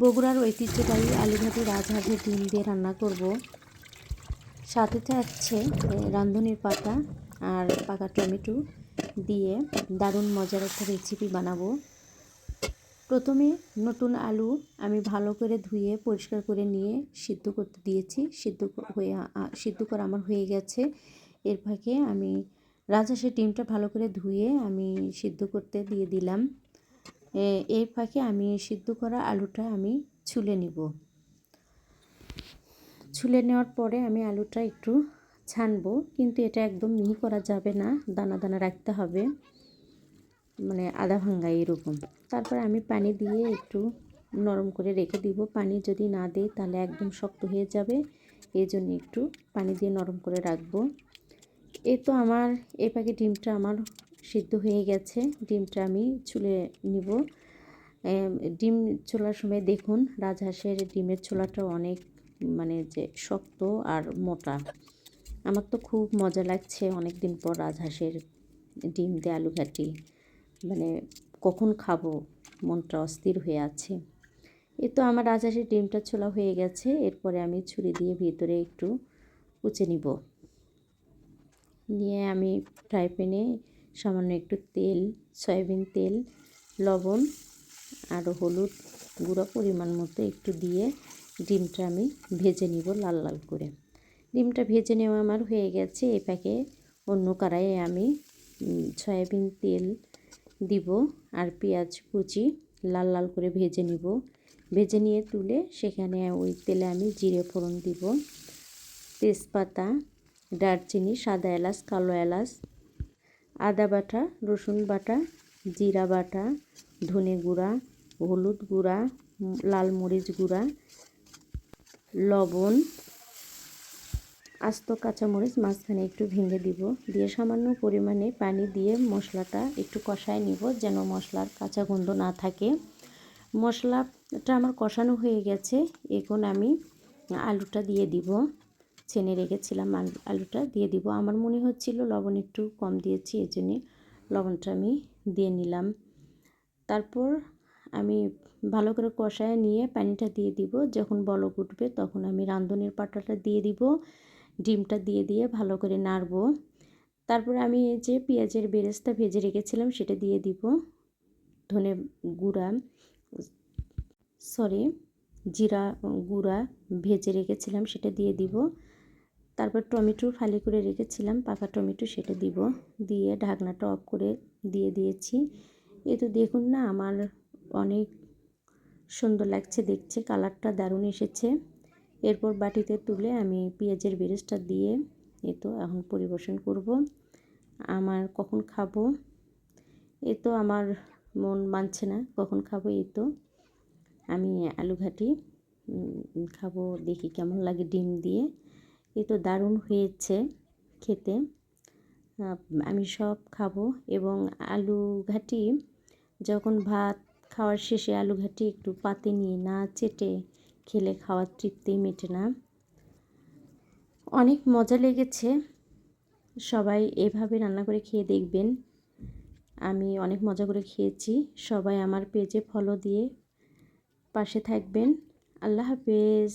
বগুড়ার ঐতিহ্যবাহী আলুঘাটি রাজহাঁসের ডিম দিয়ে রান্না করব। সাথে থাকছে রাঁধুনির পাতা আর পাকা টমেটো দিয়ে দারুণ মজার একটা রেসিপি বানাবো। প্রথমে নতুন আলু আমি ভালো করে ধুয়ে পরিষ্কার করে নিয়ে সিদ্ধ করতে দিয়েছি। সিদ্ধ হয়ে সিদ্ধ করা আমার হয়ে গেছে। এর ফাঁকে আমি রাজহাঁসের ডিমটা ভালো করে ধুয়ে আমি সিদ্ধ করতে দিয়ে দিলাম। এ- এর ফাঁকে আমি সিদ্ধ করা আলুটা আমি ছুলে নিব। ছুলে নেওয়ার পরে আমি আলুটা একটু ছানবো, কিন্তু এটা একদম মিহি করা যাবে না, দানা দানা রাখতে হবে মানে আধা ভাঙ্গা এরকম। তারপর আমি পানি দিয়ে একটু নরম করে রেখে দিব। পানি যদি না দেই তাহলে একদম শক্ত হয়ে যাবে, এই জন্য একটু পানি দিয়ে নরম করে রাখব। এই তো আমার, এই পাখি ডিমটা আমার সিদ্ধ হয়ে গেছে। ডিমটা আমি ছুলে নিব। ডিম ছোলার সময় দেখুন, রাজহাঁসের ডিমের ছোলাটা অনেক মানে যে শক্ত আর মোটা। আমার তো খুব মজা লাগছে অনেক দিন পর রাজহাঁসের ডিম দিয়ে আলু ঘাটি মানে কখন খাব? মনটা অস্থির হয়ে আছে। এই তো আমার রাজহাঁসের ডিমটা ছোলা হয়ে গেছে। এরপরে আমি ছুরি দিয়ে ভিতরে একটু কুচে নিব। নিয়ে আমি ফ্রাই প্যানে সামান্য একটু তেল, সয়াবিন তেল, লবণ আর হলুদ গুঁড়ো পরিমাণ মতো একটু দিয়ে ডিমটা আমি ভেজে নিব লাল লাল করে। ডিমটা ভেজে নেওয়া আমার হয়ে গেছে। এ প্যাকে অন্য কড়াইয়ে আমি সয়াবিন তেল দিব আর পেঁয়াজ কুচি লাল লাল করে ভেজে নিব। ভেজে নিয়ে তুলে সেখানে ওই তেলে আমি জিরে ফোড়ন দিব, তেজপাতা, দারচিনি, সাদা এলাচ, কালো এলাচ আদা বাটা, রসুন বাটা, জিরা বাটা, ধনে গুঁড়া, হলুদ গুঁড়া, লাল মরিচ গুঁড়া, লবণ, আস্ত কাঁচামরিচ মাঝখানে একটু ভেঙে দিব। দিয়ে সামান্য পরিমাণে পানি দিয়ে মশলাটা একটু কষায় নিব যেন মশলার কাঁচা গন্ধ না থাকে। মশলাটা আমার কষানো হয়ে গেছে, এখন আমি আলুটা দিয়ে দিব। ছেনে রেখেছিলাম আলু- আলুটা দিয়ে দিব। আমার মনে হচ্ছিল লবণ একটু কম দিয়েছি এই জন্যে লবণটা আমি দিয়ে নিলাম। তারপর আমি ভালো করে কষায় নিয়ে পানিটা দিয়ে দিব। যখন বলক উঠবে তখন আমি রাঁধুনির পাটাটা দিয়ে দিব, ডিমটা দিয়ে দিয়ে ভালো করে নাড়বো। তারপর আমি এই যে পেঁয়াজের বেরেস্তা ভেজে রেখেছিলাম সেটা দিয়ে দিব। ধনে গুঁড়া, সরি, জিরা গুঁড়া ভেজে রেখেছিলাম সেটা দিয়ে দিব। তারপর টমেটো ফালি করে রেখেছিলাম, পাকা টমেটো সেটা দিব। দিয়ে ঢাকনাটা অফ করে দিয়ে দিয়েছি। এ তো দেখুন না, আমার অনেক সুন্দর লাগছে দেখছে, কালারটা দারুণ এসেছে। এরপর বাটিতে তুলে আমি পেঁয়াজের বেরেস্তা দিয়ে এ তো এখন পরিবেশন করব। আমার কখন খাব? এ তো আমার মন মানছে না, কখন খাব এ তো। আমি আলু ঘাটি খাব দেখি কেমন লাগে ডিম দিয়ে। এ তো দারুণ হয়েছে খেতে। আমি সব খাব এবং আলু ঘাটি যখন ভাত খাওয়ার শেষে আলু ঘাটি একটু পাতে নিয়ে না চেটে খেলে খাওয়ার তৃপ্তি মেটে না। অনেক মজা লেগেছে। সবাই এভাবে রান্না করে খেয়ে দেখবেন। আমি অনেক মজা করে খেয়েছি। সবাই আমার পেজে ফলো দিয়ে পাশে থাকবেন। আল্লাহ হাফেজ।